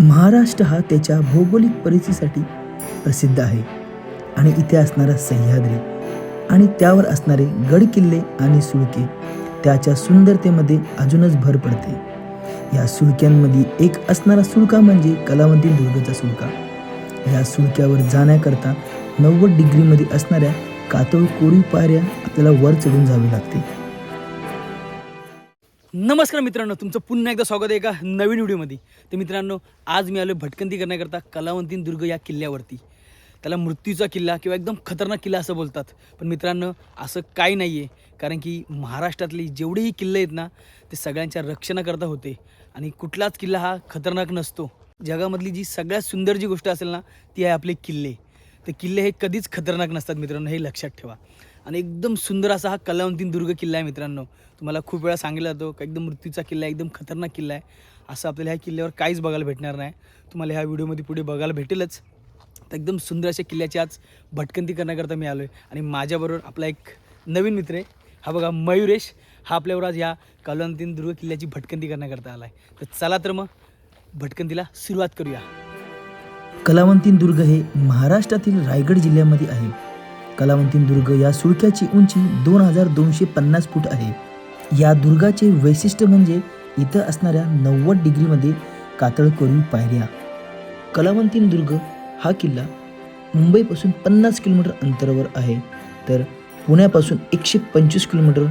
महाराष्ट्र हा त्याच्या भौगोलिक परिस्थितीसाठी प्रसिद्ध आहे. आणि इथे असणारा सह्याद्री आणि त्यावर असणारे गड किल्ले आणि सुळके त्याच्या सुंदरतेमध्ये अजूनच भर पडते. या सुळक्यांमध्ये एक असणारा सुळका म्हणजे कलावंती दुर्गचा सुळका. या सुळक्यावर जाण्याकरता नव्वद डिग्रीमध्ये असणाऱ्या कातळ कोरीव पायऱ्या आपल्याला वर चढून जावे लागते. नमस्कार मित्रांनो तुमचं पुन्हा एकदा स्वागत आहे एका नवीन व्हिडिओमध्ये. तर मित्रांनो आज मी आलो भटकंती करण्याकरता कलावंतीन दुर्ग या किल्ल्यावरती. त्याला मृत्यूचा किल्ला किंवा एकदम खतरनाक किल्ला असं बोलतात. पण मित्रांनो असं काही नाही आहे कारण की महाराष्ट्रातले जेवढेही किल्ले आहेत ना ते सगळ्यांच्या रक्षणाकरता होते. आणि कुठलाच किल्ला हा खतरनाक नसतो. जगामधली जी सगळ्यात सुंदर जी गोष्ट असेल ना ती आहे आपले किल्ले. तर किल्ले हे कधीच खतरनाक नसतात मित्रांनो हे लक्षात ठेवा. आणि एकदम सुंदर असा हा कलावंतीन दुर्ग किल्ला आहे मित्रांनो. तुम्हाला खूप वेळा सांगितलं जातो का एकदम मृत्यूचा किल्ला आहे एकदम खतरनाक किल्ला आहे. असं आपल्याला ह्या किल्ल्यावर काहीच बघायला भेटणार नाही. तुम्हाला ह्या व्हिडिओमध्ये पुढे बघायला भेटेलच. तर एकदम सुंदर अशा किल्ल्याची आज भटकंती करण्याकरता मी आलो आहे आणि माझ्याबरोबर आपला एक नवीन मित्र आहे. हा बघा मयुरेश. हा आपल्यावर आज ह्या कलावंतीन दुर्ग किल्ल्याची भटकंती करण्याकरता आला आहे तर चला तर मग भटकंतीला सुरुवात करूया. कलावंतीन दुर्ग हे महाराष्ट्रातील रायगड जिल्ह्यामध्ये आहे. कलावंतीन दुर्ग या सुळक्याची उंची दोन हजार दोनशे पन्नास फूट आहे. या दुर्गाचे वैशिष्ट्य म्हणजे इथं असणाऱ्या नव्वद डिग्रीमध्ये कातळ कोरीव पायऱ्या. कलावंतीन दुर्ग हा किल्ला मुंबईपासून पन्नास किलोमीटर अंतरावर आहे. तर पुण्यापासून एकशे पंचवीस किलोमीटर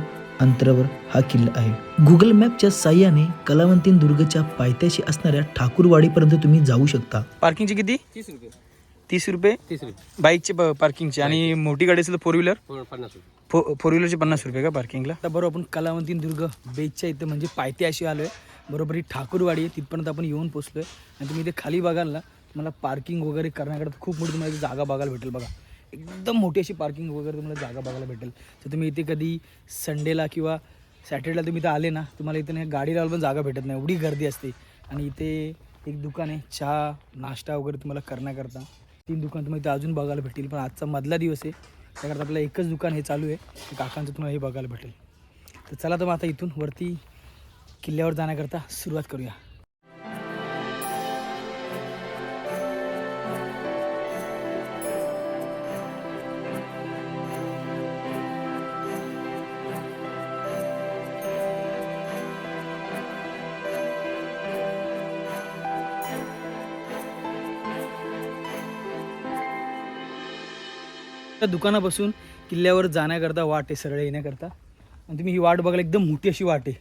अंतरावर हा किल्ला आहे. गुगल मॅपच्या साह्याने कलावंतीन दुर्गच्या पायथ्याशी असणाऱ्या ठाकूरवाडीपर्यंत तुम्ही जाऊ शकता. पार्किंगचे किती? तीस रुपये. तीस रुपये? तीस रुपये. बाईकचे पार्किंगचे आणि मोठी गाडी असेल तर फोर व्हीलर हो, पन्नास रुपये. फो फोर व्हीलरचे पन्नास रुपये का पार्किंगला तर बरोबर आपण कलावंतीन दुर्ग बेचच्या इथं म्हणजे पायथ्या अशी आलो आहे बरोबर ही ठाकूरवाडी आहे तिथपर्यंत आपण येऊन पोचलो आहे आणि तुम्ही इथे खाली बघाल ना तुम्हाला पार्किंग वगैरे करण्याकडे खूप मोठी तुम्हाला इथे जागा बघायला भेटेल बघा. एकदम मोठी अशी पार्किंग वगैरे तुम्हाला जागा बघायला भेटेल. तर तुम्ही इथे कधी संडेला किंवा सॅटर्डेला तुम्ही इथं आले ना तुम्हाला इथे नाही गाडी लावायला पण जागा भेटत नाही. एवढी गर्दी असते. आणि इथे एक दुकान आहे चहा नाश्ता वगैरे तुम्हाला करण्याकरता. तीन दुकान तुम्हाला इथे अजून बघायला भेटतील. पण आजचा मधला दिवस आहे. त्याकरता आपलं एकच दुकान हे चालू आहे. ते काकांचं तुम्हाला हे बघायला भेटेल. तर चला तर मग आता इथून वरती किल्ल्यावर जाण्याकरता सुरुवात करूया. त्या दुकानापासून किल्ल्यावर जाण्याकरता वाट आहे सरळ येण्याकरता. आणि तुम्ही ही वाट बघायला एकदम मोठी अशी वाट आहे.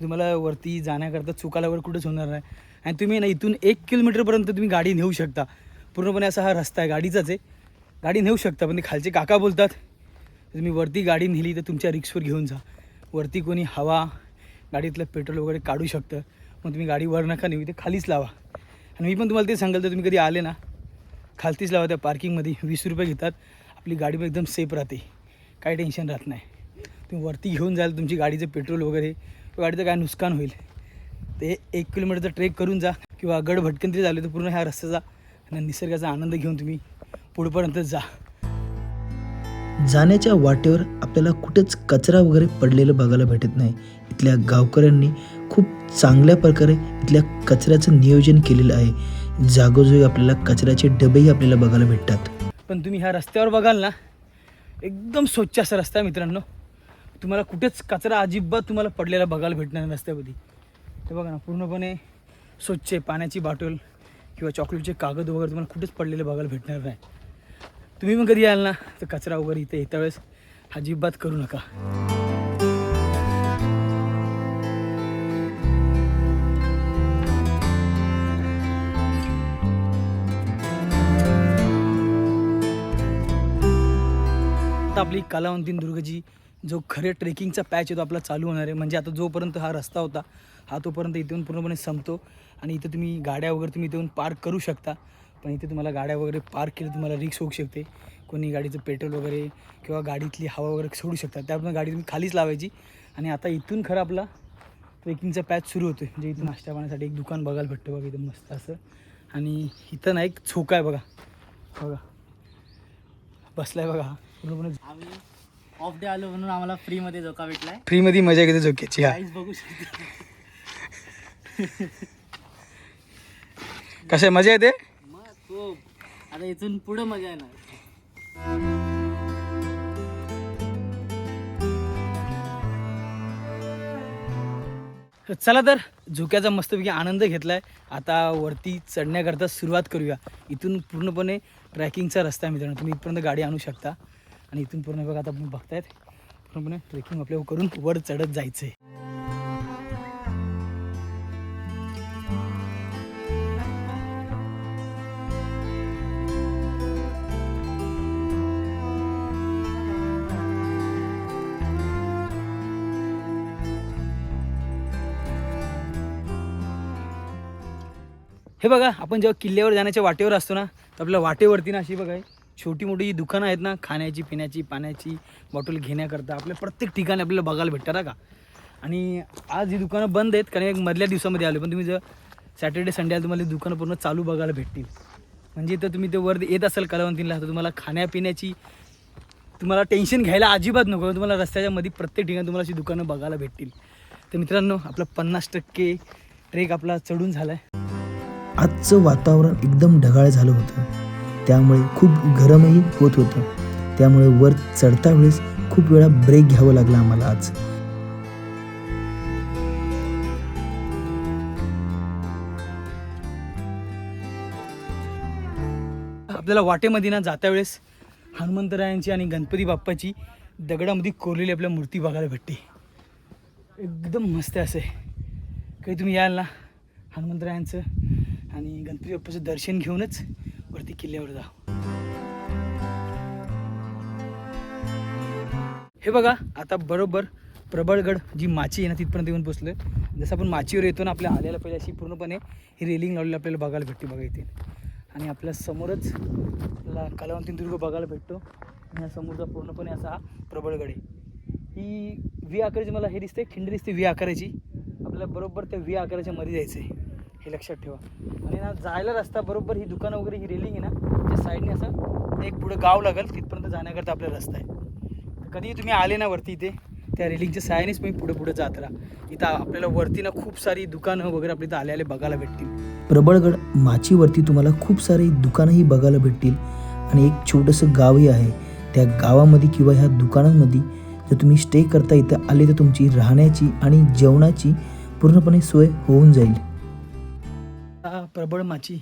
तुम्हाला वरती जाण्याकरता चुकाला वगैरे कुठेच होणार नाही. आणि तुम्ही ना इथून एक किलोमीटरपर्यंत तुम्ही गाडी नेऊ शकता. पूर्णपणे असा हा रस्ता आहे गाडीचाच आहे. गाडी नेऊ शकता पण ते खालचे काका बोलतात तुम्ही वरती गाडी नेली तर तुमच्या रिक्सवर घेऊन जा. वरती कोणी हवा गाडीतलं पेट्रोल वगैरे काढू शकतं. मग तुम्ही गाडी वर नका नेऊ ते खालीच लावा. आणि मी पण तुम्हाला ते सांगाल तर तुम्ही कधी आले ना खालतीच लावा त्या पार्किंगमध्ये वीस रुपये घेतात. आपली गाडी पण एकदम सेफ राहते. काही टेन्शन राहत नाही. तुम्ही वरती घेऊन जाल तुमची गाडीचं पेट्रोल वगैरे गाडीचं काय नुकसान होईल. ते एक किलोमीटरचा ट्रेक करून जा किंवा गड भटकंती झाले तर पूर्ण ह्या रस्त्याचा आणि निसर्गाचा आनंद घेऊन तुम्ही पुढपर्यंत जा. जाण्याच्या वाटेवर आपल्याला कुठेच कचरा वगैरे पडलेलं बघायला भेटत नाही. इथल्या गावकऱ्यांनी खूप चांगल्या प्रकारे इथल्या कचऱ्याचं नियोजन केलेलं आहे. जागोजागी आपल्याला कचऱ्याचे डबेही आपल्याला बघायला भेटतात. पण तुम्ही ह्या रस्त्यावर बघाल ना एकदम स्वच्छ असा रस्ता आहे मित्रांनो. तुम्हाला कुठेच कचरा अजिबात तुम्हाला पडलेला बघायला भेटणार नाही रस्त्यामध्ये. ते बघा ना पूर्णपणे स्वच्छ आहे. पाण्याची बॉटल किंवा चॉकलेटचे कागद वगैरे तुम्हाला कुठेच पडलेले बघायला भेटणार नाही. तुम्ही पण कधी याल ना तर कचरा वगैरे इथे येत्या वेळेस अजिबात करू नका. आपली कलावंतीन दुर्गजी जो खरे ट्रेकिंगचा पॅच आहे तो आपला चालू होणार आहे. म्हणजे आता जोपर्यंत हा रस्ता होता हा तोपर्यंत इथून पूर्णपणे संपतो. आणि इथं तुम्ही गाड्या वगैरे तुम्ही इथून पार्क करू शकता. पण इथे तुम्हाला गाड्या वगैरे पार्क केली तुम्हाला रिक्स होऊ शकते. कोणी गाडीचं पेट्रोल वगैरे किंवा गाडीतली हवा वगैरे सोडू शकतात. त्यामुळे गाडी तुम्ही खालीच लावायची. आणि आता इथून खरं आपला ट्रेकिंगचा पॅच सुरू होतो म्हणजे इथून नाश्ता पाण्यासाठी एक दुकान बघायला भेटतं बघा इथं मस्त असं. आणि इथं ना एक झोका आहे बघा. बघा. बसलाय बघा हा. आम्ही ऑफ डे आलो म्हणून आम्हाला फ्री मध्ये झोका भेटलाय. फ्रीमध्ये मजा घेते झोक्याची हा काहीच बघू शकतो. मजा येते? मग खूप. आता इथून पुढे मजा येणार. चला तर झोक्याचा मस्तपैकी आनंद घेतलाय. आता वरती चढण्याकरता सुरुवात करूया. इथून पूर्णपणे ट्रॅकिंगचा रस्ता आहे मित्रांनो. तुम्ही इथपर्यंत गाडी आणू शकता. आणि इथून पूर्ण बघा आता आपण बघतायत. पूर्णपणे ट्रेकिंग आपल्या करून वर चढत जायचं आहे हे बघा आपण जेव्हा किल्ल्यावर जाण्याच्या वाटेवर असतो ना तर आपल्या वाटेवरती ना अशी बघा छोटी मोठी जी दुकानं आहेत ना खाण्याची पिण्याची पाण्याची बॉटल घेण्याकरता आपल्या प्रत्येक ठिकाणी आपल्याला बघायला भेटतात का आणि आज ही दुकानं बंद आहेत कारण एक मधल्या दिवसामध्ये आले पण तुम्ही जर सॅटर्डे संडे आले तुम्हाला दुकानं पूर्ण चालू बघायला भेटतील. म्हणजे तर तुम्ही ते वर येत असाल कलावंतीला तर तुम्हाला खाण्यापिण्याची तुम्हाला टेन्शन घ्यायला अजिबात नको. तुम्हाला रस्त्याच्या मध्ये प्रत्येक ठिकाणी तुम्हाला अशी दुकानं बघायला भेटतील. तर मित्रांनो आपला पन्नास टक्के ट्रेक आपला चढून झाला आहे आजचं वातावरण एकदम ढगाळ झालं होतं. त्यामुळे खूप गरमही होत होतं. त्यामुळे वर चढता वेळेस खूप वेळा ब्रेक घ्यावं लागला आम्हाला आज. आपल्याला वाटेमध्ये ना जात्या वेळेस हनुमंतरायांची आणि गणपती बाप्पाची दगडामध्ये कोरलेली आपल्या मूर्ती बघायला भेटते. एकदम मस्त असं. आहे काही तुम्ही याल ना हनुमंतरायांचं आणि गणपती बाप्पाचं दर्शन घेऊनच वरती किल्ल्यावर जा. हे बघा आता बरोबर प्रबळगड जी माची आहे ना तिथपर्यंत येऊन पोचलो जसं आपण माचीवर येतो ना आपल्या आल्याला पहिले अशी पूर्णपणे ही रेलिंग लावलेली आपल्याला बघायला भेटते बघा इथे. आणि आपल्या समोरच आपल्याला कलावंतीन दुर्ग बघायला भेटतो. आणि या समोरचा पूर्णपणे असा हा प्रबळगड आहे. ही व्ही आकाराची मला हे दिसते खिंड दिसते व्ही आकाराची. आपल्याला बरोबर त्या व्ही आकाराच्या मध्ये जायचं आहे हे लक्षात ठेवा. आणि ना जायला रस्ता बरोबर ही दुकानं वगैरे ही रेलिंग आहे ना त्या साईडने असं एक पुढं गाव लागेल तिथपर्यंत जाण्याकरता आपला रस्ता आहे. कधी तुम्ही आले ना वरती इथे त्या रेलिंगच्या सायानेच मी पुढे पुढे जात राहा. इथं आपल्याला वरती ना खूप सारी दुकानं वगैरे आपल्या इथं आले आले बघायला भेटतील. प्रबळगड माचीवरती तुम्हाला खूप सारी दुकानंही बघायला भेटतील. आणि एक छोटंसं गावही आहे त्या गावामध्ये किंवा ह्या दुकानांमध्ये जर तुम्ही स्टे करता इथं आले तर तुमची राहण्याची आणि जेवणाची पूर्णपणे सोय होऊन जाईल. प्रबळ माची.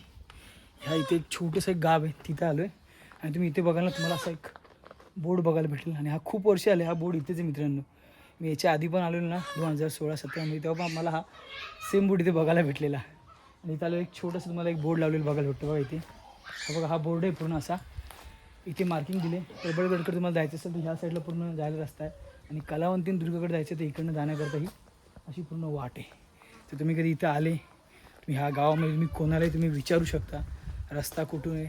ह्या इथे एक छोटंसं एक गाव आहे. तिथं आलो आहे आणि तुम्ही इथे बघायला तुम्हाला असा एक बोर्ड बघायला भेटेल. आणि हा खूप वर्ष आले हा बोर्ड इथेच आहे मित्रांनो. मी याच्या आधी पण आलेलो ना दोन हजार सोळा सतरामध्ये तेव्हा पण मला हा सेम बोर्ड इथे बघायला भेटलेला. आणि इथं आलो एक छोटंसं तुम्हाला एक बोर्ड लावलेलं बघायला भेटतो बघा इथे. हा बघा हा बोर्ड आहे पूर्ण असा. इथे मार्किंग दिले. प्रबळगडकडे तुम्हाला जायचं असेल तर ह्या साईडला पूर्ण जायला रस्ता आहे. आणि कलावंतीन दुर्गाकडे जायचं तर इकडनं जाण्याकरता ही अशी पूर्ण वाट आहे. तर तुम्ही कधी इथं आले तुम्ही ह्या गावामध्ये तुम्ही कोणालाही तुम्ही विचारू शकता. रस्ता कुठून आहे?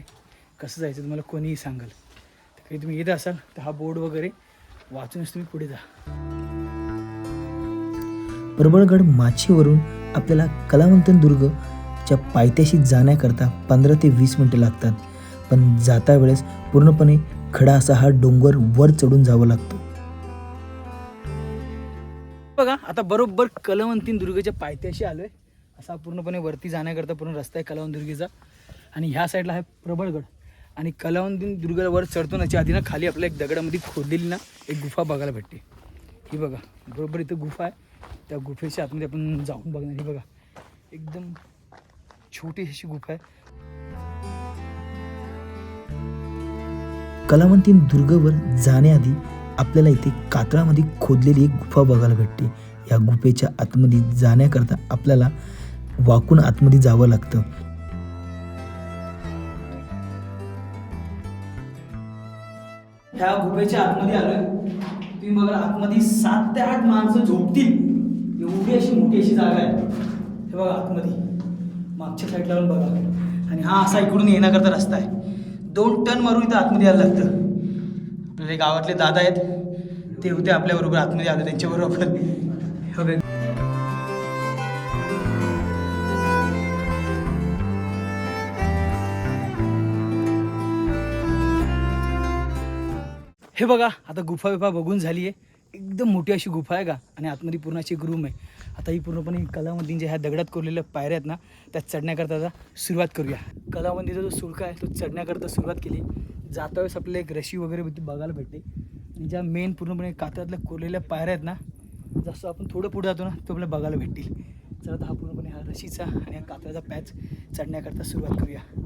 कसं जायचं? तुम्हाला कोणीही सांगाल. तर काही तुम्ही येत असाल तर हा बोर्ड वगैरे वाचूनच तुम्ही पुढे जा. प्रबळगड माचीवरून आपल्याला कलावंतन दुर्गच्या पायथ्याशी जाण्याकरता पंधरा ते वीस मिनटं लागतात. पण जाता वेळेस पूर्णपणे खडा असा हा डोंगर वर चढून जावं लागतं. बघा आता बरोबर कलवंतीन दुर्गेच्या पायथ्याशी आलो आहे असा पूर्णपणे वरती जाण्याकरता पूर्ण रस्ता आहे कलावंत दुर्गेचा आणि ह्या साईडला आहे प्रबळगड. आणि कलावंतीन दुर्गावर चढतो नाच्या आधी ना खाली आपल्या एक दगडामध्ये खोदलेली ना एक गुफा बघायला भेटते. ही बघा बरोबर इथं गुफा आहे. त्या गुफेच्या आतमध्ये आपण जाऊन बघणार. ही बघा एकदम छोटी अशी गुफा आहे. कलावंतीन दुर्गवर जाण्याआधी आपल्याला इथे कातळामध्ये खोदलेली एक गुफा बघायला भेटते. या गुफेच्या आतमध्ये जाण्याकरता आपल्याला वाकून आतमध्ये जावं लागतं. ह्या गुफेच्या आतमध्ये आलोय. तुम्ही बघा आतमध्ये सात ते आठ माणसं झोपतील. एवढी अशी मोठी अशी जागा आहे. हे बघा आतमध्ये. मागच्या साईडला पण बघा. आणि हा असा इकडून येण्याकरता रस्ता आहे. दोन टन मारून इथं आतमध्ये यायला लागतं. आपल्या गावातले दादा आहेत ते होते आपल्याबरोबर आतमध्ये आले त्यांच्याबरोबर आपण हे बघा आता गुफा बिफा बघून झाली आहे एकदम मोठी अशी गुफा आहे का? आणि आतमध्ये पूर्ण अशी एक रूम आहे. आता ही पूर्णपणे कलावंतींच्या ह्या दगडात कोरलेल्या पायऱ्या आहेत ना त्या चढण्याकरता आता सुरुवात करूया. कलामंदीचा जो सुळका आहे तो चढण्याकरता सुरुवात केली. जाता वेळेस आपल्याला एक रशी वगैरे बघायला भेटते. आणि ज्या मेन पूर्णपणे कातरातल्या कोरलेल्या पायऱ्या आहेत ना जसं आपण थोडं पुढे जातो ना तो आपल्याला बघायला भेटतील. तर आता हा पूर्णपणे हा रशीचा आणि हा कातराचा पॅच चढण्याकरता सुरुवात करूया.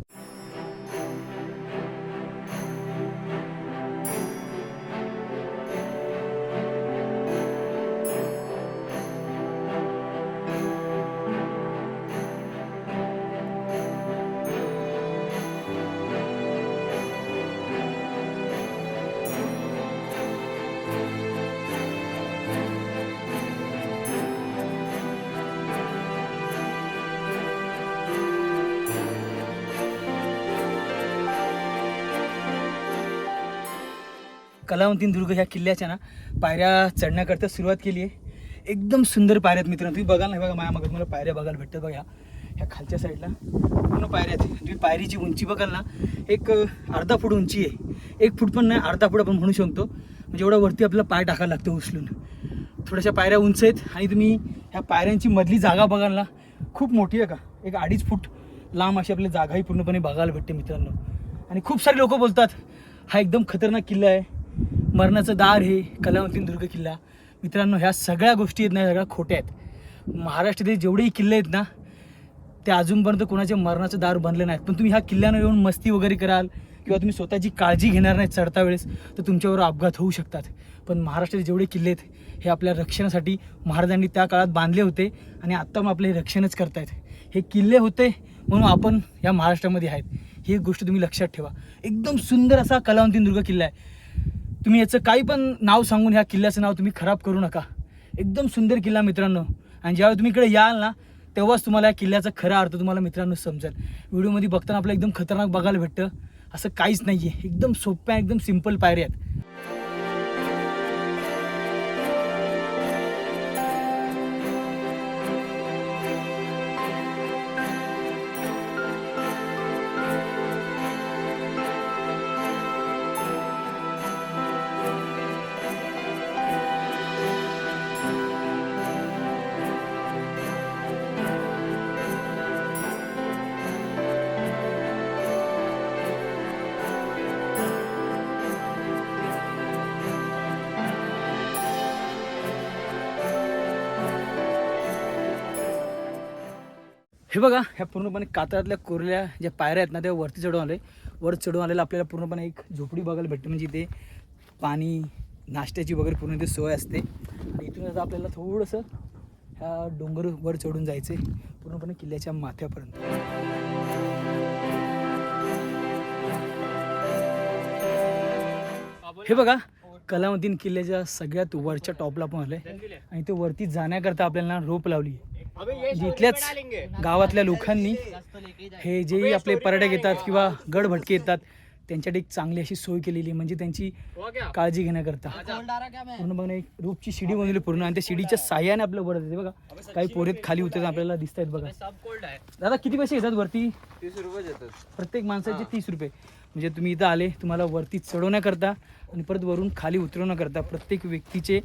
कलावंतीन दुर्ग ह्या किल्ल्याच्या ना पायऱ्या चढण्याकरता सुरुवात केली आहे. एकदम सुंदर पायऱ्या आहेत मित्रांनो. तुम्ही बघाल ना बघा माझ्या तुम्हाला पायऱ्या बघायला भेटतात बघा. ह्या ह्या खालच्या साईडला पूर्ण पायऱ्या आहेत. तुम्ही पायरीची उंची बघाल ना एक अर्धा फूट उंची आहे. एक फूट पण नाही अर्धा फूट आपण म्हणू शकतो. म्हणजे एवढा वरती आपल्याला पाय टाकायला लागतो उचलून. थोड्याशा पायऱ्या उंच आहेत आणि तुम्ही ह्या पायऱ्यांची मधली जागा बघाल ना खूप मोठी आहे का? एक अडीच फूट लांब अशी आपली जागाही पूर्णपणे बघायला भेटते मित्रांनो. आणि खूप सारे लोक बोलतात हा एकदम खतरनाक किल्ला आहे. मरणाचं दार हे कलावंतीन दुर्ग किल्ला. मित्रांनो ह्या सगळ्या गोष्टी आहेत ना सगळ्या खोट्या आहेत. महाराष्ट्रातील जेवढेही किल्ले आहेत ना ते अजूनपर्यंत कोणाच्या मरणाचं दार बनले नाहीत. पण तुम्ही ह्या किल्ल्यानं येऊन मस्ती वगैरे कराल किंवा तुम्ही स्वतःची काळजी घेणार नाही चढता वेळेस तर तुमच्यावर अपघात होऊ शकतात. पण महाराष्ट्राचे जेवढे किल्ले आहेत हे आपल्या रक्षणासाठी महाराजांनी त्या काळात बांधले होते आणि आत्ता मग आपले रक्षणच करतायत. हे किल्ले होते म्हणून आपण या महाराष्ट्रामध्ये आहेत. ही गोष्ट तुम्ही लक्षात ठेवा. एकदम सुंदर असा कलावंतीन दुर्ग किल्ला आहे. तुम्ही याचं काही पण नाव सांगून ह्या किल्ल्याचं नाव तुम्ही खराब करू नका. एकदम सुंदर किल्ला मित्रांनो. आणि ज्यावेळी तुम्ही इकडे याल ना तेव्हाच तुम्हाला या किल्ल्याचा खरा अर्थ तुम्हाला मित्रांनो समजेल. व्हिडिओमध्ये बघताना आपलं एकदम खतरनाक बघायला भेटतं. असं काहीच नाही आहे एकदम सोप्या एकदम सिंपल पायऱ्या आहेत. हे बघा ह्या पूर्णपणे कातळातल्या कोरल्या ज्या पायऱ्या आहेत ना त्या वरती चढून आले वर चढून आलेलं आपल्याला पूर्णपणे एक झोपडी बघायला भेटते. म्हणजे इथे पाणी नाश्त्याची वगैरे पूर्ण इथे सोय असते. आणि इथून आता आपल्याला थोडंसं ह्या डोंगर वर चढून जायचं आहे पूर्णपणे किल्ल्याच्या माथ्यापर्यंत. हे बघा कलामतीन किल्ल्याच्या सगळ्यात वरच्या टॉपला पण आलंय. आणि ते वरती जाण्याकरता आपल्याला रोप लावली इथल्याच गावातल्या लोकांनी हे जे आपले पर्यटक येतात किंवा गड भटके येतात त्यांच्यासाठी एक चांगली अशी सोय केलेली आहे. म्हणजे त्यांची काळजी घेण्याकरता. पूर्ण बघा एक रूपची शिडी बनवली पूर्ण आणि त्या शिडीच्या साह्याने आपलं वर येते बघा काही पोरेत खाली होते आपल्याला दिसत आहेत बघा. दादा किती पैसे घेतात वरती? तीस रुपये प्रत्येक माणसाचे तीस रुपये. म्हणजे तुम्ही इथं आले तुम्हाला वरती चढवण्याकरता आणि परत वरून खाली उतरवण्याकरता प्रत्येक व्यक्तीचे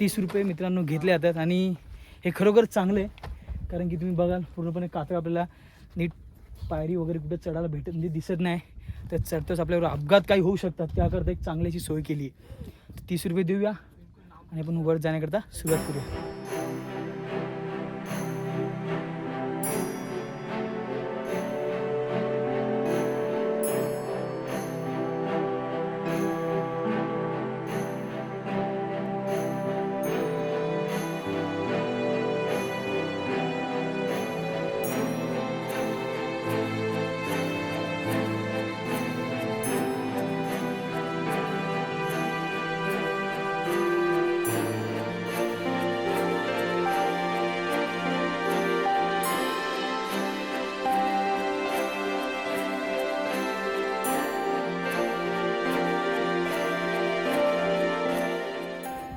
तीस रुपये मित्रांनो घेतले जातात. आणि हे खरोखर चांगलं आहे. कारण की तुम्ही बघाल पूर्णपणे कातळ आपल्याला नीट पायरी वगैरे कुठं चढायला भेटत म्हणजे दिसत नाही. तर चढताच आपल्यावर अपघात काही होऊ शकतात. त्याकरता एक चांगल्याची सोय केली आहे. तीस रुपये देऊया आणि आपण वर जाण्याकरता सुरुवात करूया.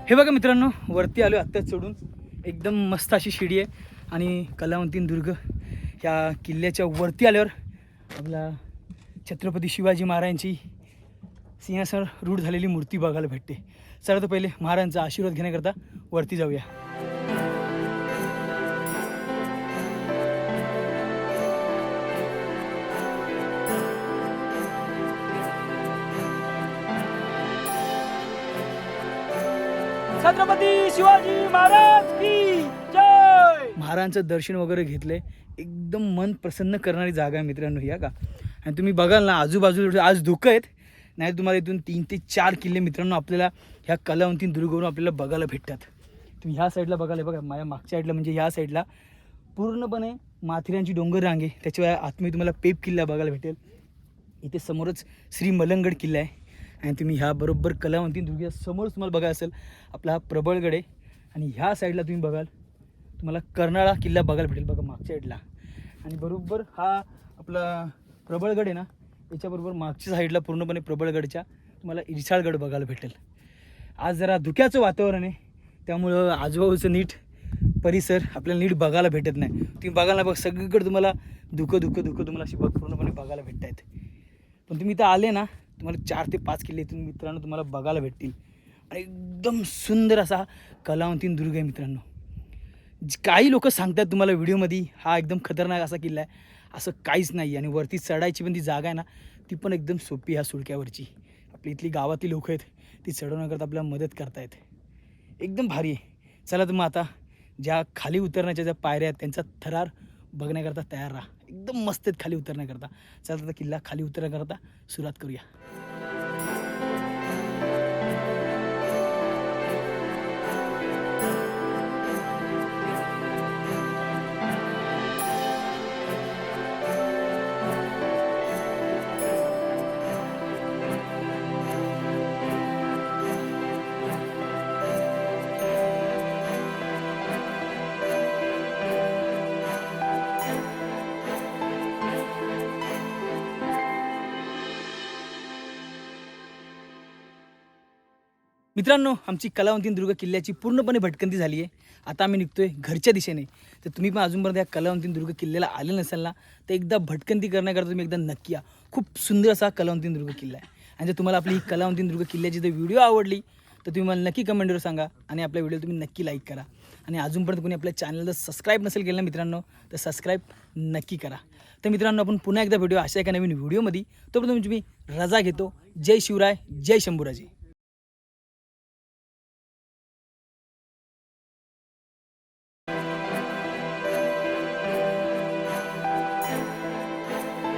हे बघा मित्रांनो वरती आलो आत्ताच चढून. एकदम मस्त अशी शिडी आहे. आणि कलावंतीन दुर्ग ह्या किल्ल्याच्या वरती आल्यावर आपला छत्रपती शिवाजी महाराजांची सिंहासनावर रूढ झालेली मूर्ती बघायला भेटते. चला तर पहिले महाराजांचा आशीर्वाद घेण्याकरता वरती जाऊया. छत्रपती शिवाजी महाराज की जय! महाराजांचं दर्शन वगैरे घेतलंय एकदम मन प्रसन्न करणारी जागा आहे मित्रांनो या का? आणि तुम्ही बघाल ना आजूबाजूला आज धुकं आहेत. नाही तुम्हाला इथून तीन ते चार किल्ले मित्रांनो आपल्याला ह्या कलावंतीन दुर्गवरून आपल्याला बघायला भेटतात. तुम्ही ह्या साईडला बघायला बघा माझ्या मागच्या साईडला म्हणजे ह्या साईडला पूर्णपणे माथेऱ्यांची डोंगर रांगे त्याच्यावर आतमध्ये तुम्हाला पेप किल्ला बघायला भेटेल. इथे समोरच श्री मलंगड किल्ला आहे. आणि तुम्ही ह्या बरोबर कलावंती दुर्गे समोर तुम्हाला बघायला असेल आपला हा प्रबळगडे आणि ह्या साईडला तुम्ही बघाल तुम्हाला कर्नाळा किल्ला बघायला भेटेल बघा मागच्या साईडला आणि बरोबर हा आपला प्रबळगड आहे ना याच्याबरोबर मागच्या साईडला पूर्णपणे प्रबळगडच्या तुम्हाला इरसाळगड बघायला भेटेल. आज जरा धुक्याचं वातावरण आहे त्यामुळं आजूबाजूचं नीट परिसर आपल्याला नीट बघायला भेटत नाही. तुम्ही बघायला बघ सगळीकडे तुम्हाला धुकं धुकं धुकं तुम्हाला अशी बघ पूर्णपणे बघायला भेटत आहेत पण तुम्ही इथं आले ना तुम्हाला चार ते पाच किल्ले इथून मित्रांनो तुम्हाला बघायला भेटतील. आणि एकदम सुंदर असा कलावंतीन दुर्ग आहे मित्रांनो. काही लोक सांगतात तुम्हाला व्हिडिओमध्ये हा एकदम खतरनाक असा किल्ला आहे. असं काहीच नाही आणि वरती चढायची पण ती जागा आहे ना ती पण एकदम सोपी ह्या सुळक्यावरची. आपली इथली गावातली लोक आहेत ती चढवण्याकरता आपल्याला मदत करतायत. एकदम भारी आहे. चला तर मग आता ज्या खाली उतरण्याच्या ज्या पायऱ्या आहेत त्यांचा थरार बघण्याकरता तयार राहा. एकदम मस्त आहेत खाली उतरण्याकरता. चला आता किल्ला खाली उतरण्याकरता सुरुवात करूया. मित्रांनो आमची कलावंतीन दुर्ग किल्ल्याची पूर्णपणे भटकंती झाली आहे आता आम्ही निघतोय घरच्या दिशेने. तर तुम्ही पण अजूनपर्यंत या कलावंतीन दुर्ग किल्ल्याला आले नसाल ना तर एकदा भटकंती करण्याकरता तुम्ही एकदा नक्की या. खूप सुंदर असा कलावंतीन दुर्ग किल्ला आहे. आणि जर तुम्हाला आपली ही कलावंतीन दुर्ग किल्ल्याची जर व्हिडिओ आवडली तर तुम्ही मला नक्की कमेंटवर सांगा आणि आपल्या व्हिडिओ तुम्ही नक्की लाईक करा. आणि अजूनपर्यंत कोणी आपल्या चॅनलला सबस्क्राईब नसेल केलं ना मित्रांनो तर सबस्क्राईब नक्की करा. तर मित्रांनो आपण पुन्हा एकदा व्हिडिओ अशा एका नवीन व्हिडिओमध्ये तोपर्यंत तुम्ही रजा घेतो. जय शिवराय जय शंभूराजी.